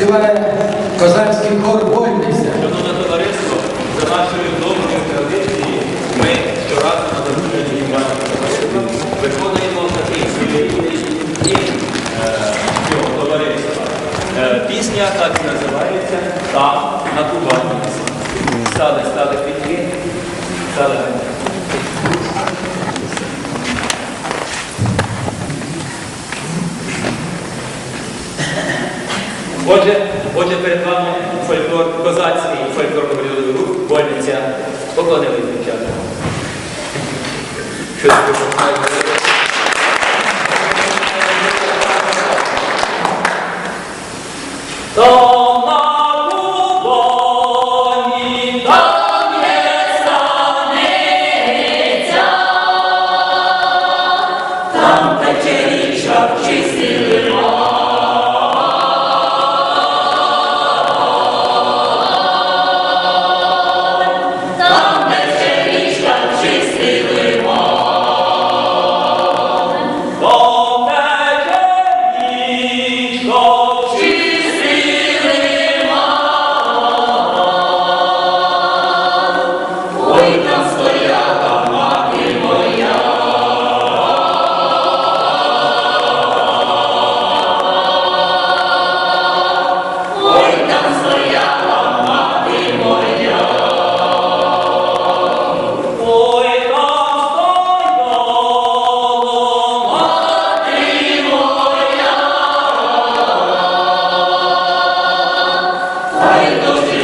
Співає козацький хор «Вольниця». Шановне товариство, за нашою довгою традицією, ми щоразу на засіданні Івана виконуємо такий е, цього товариства. Е, Пісня так і називається Там на Кубані. Стали, стали пітки, стали. Отже, отже, перед вами фольклор, козацький фольклорно-бріловий рух, Вольниця. Поклонили дівчата. Santo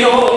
이요.